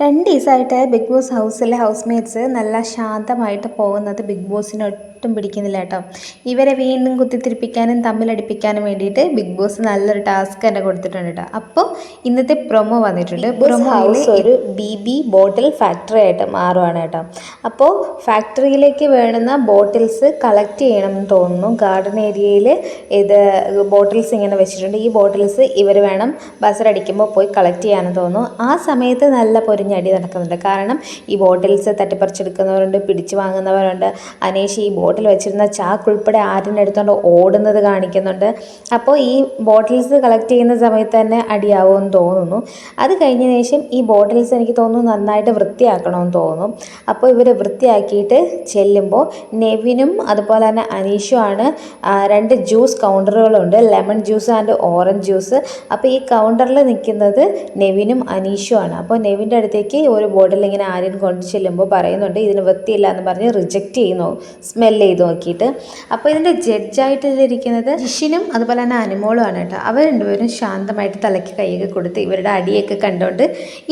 രണ്ട് ദിവസമായിട്ട് big boss ഹൗസിലെ ഹൗസ്മേറ്റ്സ് നല്ല ശാന്തമായിട്ട് പോകുന്നത് ബിഗ് ബോസിന് ഒട്ടും പിടിക്കുന്നില്ല കേട്ടോ. ഇവരെ വീണ്ടും കുത്തിത്തിരിപ്പിക്കാനും തമ്മിലടിപ്പിക്കാനും വേണ്ടിയിട്ട് ബിഗ് ബോസ് നല്ലൊരു ടാസ്ക് തന്നെ കൊടുത്തിട്ടുണ്ട് കേട്ടോ. അപ്പോൾ ഇന്നത്തെ പ്രൊമോ വന്നിട്ടുണ്ട്. പ്രൊമോയിൽ ഒരു ബി ബി ബോട്ടിൽ ഫാക്ടറി ആയിട്ട് മാറുവാണ് കേട്ടോ. അപ്പോൾ ഫാക്ടറിയിലേക്ക് വേണ്ടുന്ന ബോട്ടിൽസ് കളക്ട് ചെയ്യണമെന്ന് തോന്നുന്നു. ഗാർഡൻ ഏരിയയിൽ ഇത് ബോട്ടിൽസ് ഇങ്ങനെ വെച്ചിട്ടുണ്ട്. ഈ ബോട്ടിൽസ് ഇവർ വേണം ബസറടിക്കുമ്പോൾ പോയി കളക്ട് ചെയ്യാനെന്ന് തോന്നുന്നു. ആ സമയത്ത് നല്ല പൊരിഞ്ഞടി നടക്കുന്നുണ്ട്. കാരണം ഈ ബോട്ടിൽസ് തട്ടിപ്പറിച്ചെടുക്കുന്നവരുണ്ട് പിടിച്ചു വാങ്ങുന്നവരുണ്ട്. അനേഷ് ഈ ബോട്ടിൽ വെച്ചിരുന്ന ചാക്ക് ഉൾപ്പെടെ ആരിനെ എടുത്തുകൊണ്ട് ഓടുന്നത് കാണിക്കുന്നുണ്ട്. അപ്പോൾ ഈ ബോട്ടിൽസ് കളക്ട് ചെയ്യുന്ന സമയത്ത് തന്നെ അടിയാവുമെന്ന് തോന്നുന്നു. അത് കഴിഞ്ഞ ശേഷം ഈ ബോട്ടിൽസ് എനിക്ക് തോന്നുന്നു നന്നായിട്ട് വൃത്തിയാക്കണമെന്ന് തോന്നുന്നു അപ്പോൾ ഇവർ വൃത്തിയാക്കിയിട്ട് ചെല്ലുമ്പോൾ നെവിനും അതുപോലെ തന്നെ അനീഷുമാണ് ആണ് രണ്ട് juice കൗണ്ടറുകളുണ്ട് lemon juice and orange juice. അപ്പോൾ ഈ കൗണ്ടറിൽ നിൽക്കുന്നത് നെവിനും അനീഷുമാണ് അപ്പോൾ നെവിന്റെ അടുത്തേക്ക് ഒരു ബോട്ടിൽ ഇങ്ങനെ ആര്യൻ കൊണ്ട് ചെല്ലുമ്പോൾ പറയുന്നുണ്ട് ഇതിന് വൃത്തിയില്ല എന്ന് പറഞ്ഞ് റിജക്റ്റ് ചെയ്യുന്നു. സ്മെൽ ചെയ്ത് നോക്കിയിട്ട്. അപ്പോൾ ഇതിന്റെ ജഡ്ജായിട്ട് ഇതിലിരിക്കുന്നത് ജിഷിനും അതുപോലെ തന്നെ അനുമോളുമാണ് കേട്ടോ. അവർ രണ്ടുപേരും ശാന്തമായിട്ട് തലയ്ക്ക് കൈയൊക്കെ കൊടുത്ത് ഇവരുടെ അടിയൊക്കെ കണ്ടുകൊണ്ട്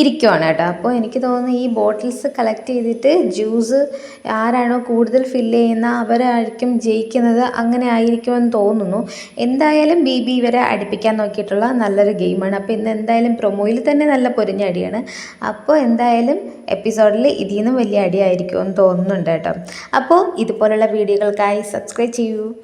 ഇരിക്കുവാണ് കേട്ടോ. അപ്പോൾ എനിക്ക് തോന്നുന്നു ഈ ബോട്ടിൽസ് കളക്ട് ചെയ്തിട്ട് ജ്യൂസ് ആരാണോ കൂടുതൽ ഫില്ല് ചെയ്യുന്ന അവരായിരിക്കും ജയിക്കുന്നത് അങ്ങനെ ആയിരിക്കുമെന്ന് തോന്നുന്നു. എന്തായാലും ബി ബി ഇവരെ അടുപ്പിക്കാൻ നോക്കിയിട്ടുള്ള നല്ലൊരു ഗെയിമാണ് അപ്പോൾ ഇന്ന് എന്തായാലും പ്രൊമോയിൽ തന്നെ നല്ല പൊരിഞ്ഞടിയാണ് അപ്പോൾ എന്തായാലും എപ്പിസോഡിൽ ഇതിൽ നിന്നും വലിയ അടിയായിരിക്കുമെന്ന് തോന്നുന്നുണ്ട് കേട്ടോ. അപ്പോൾ ഇതുപോലുള്ള വീഡിയോകൾക്കായി സബ്സ്ക്രൈബ് ചെയ്യൂ.